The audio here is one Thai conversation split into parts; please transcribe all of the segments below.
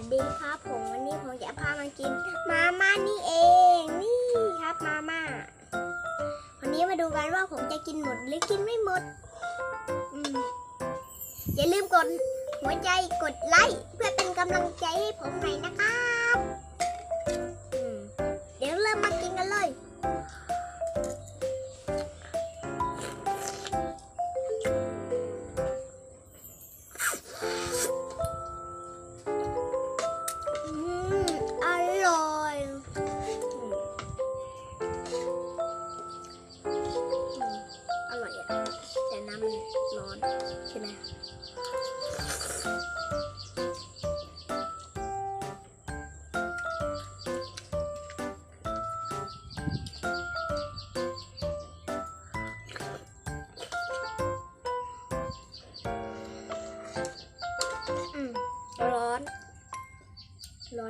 สดีครับผมวันนี้ผมจะพามากินมาม่านี่เองนี่ครับมาม่าวันนี้มาดูกันว่าผมจะกินหมดหรือกินไม่หมดอย่าลืมกดหัวใจกดไลค์เพื่อเป็นกำลังใจให้ผมหน่อยนะคะ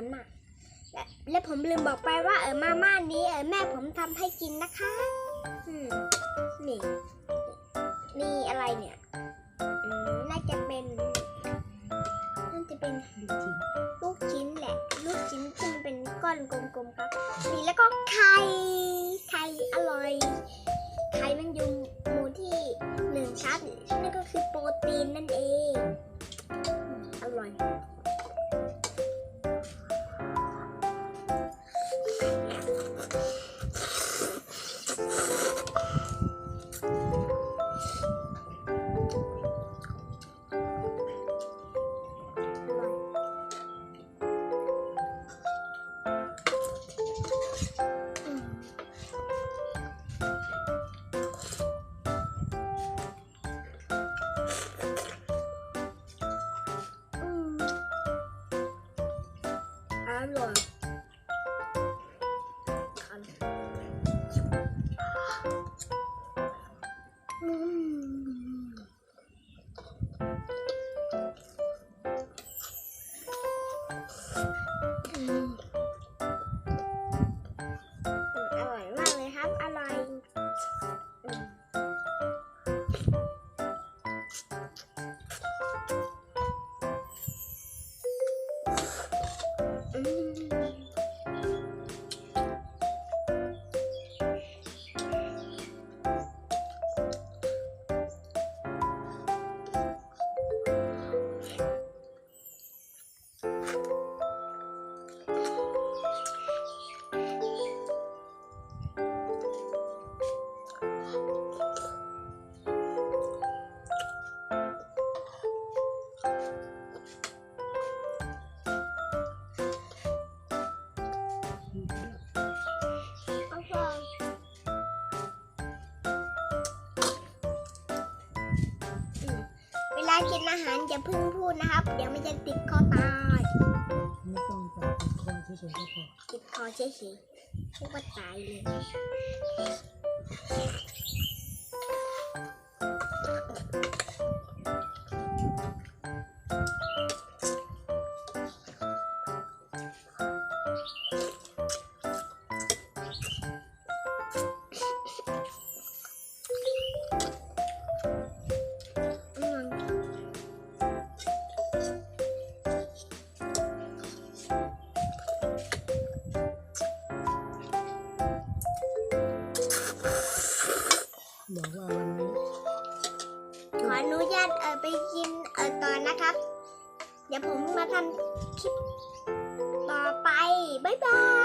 นมาและและผมลืมบอกไปว่าเออมาม่านี้เออแม่ผมทำให้กินนะคะนี่นี่อะไรเนี่ยน่าจะเป็นน่าจะเป็นลูกชิ้นแหละ ลูกชิ้นที่มันเป็นก้อนกลมๆครับนี่แล้วก็ไข่ไข่อร่อยไข่มันอยู่หมู่ที่หนึ่งชั้นนั่นก็คือโปรตีนนั่นเอง อร่ กินอาหารอย่าเพิ่งพูดนะครับ เดี๋ยวมันจะติดคอตายไม่ต้องจับติดคอเฉยๆก็พอติดคอเฉยๆพูดว่าตายเลย บอกว่าวันนี้ขออนุญาตเออไปกินเออต่อนะครับ เดี๋ยวผมมาทำคลิปต่อไป บ๊ายบาย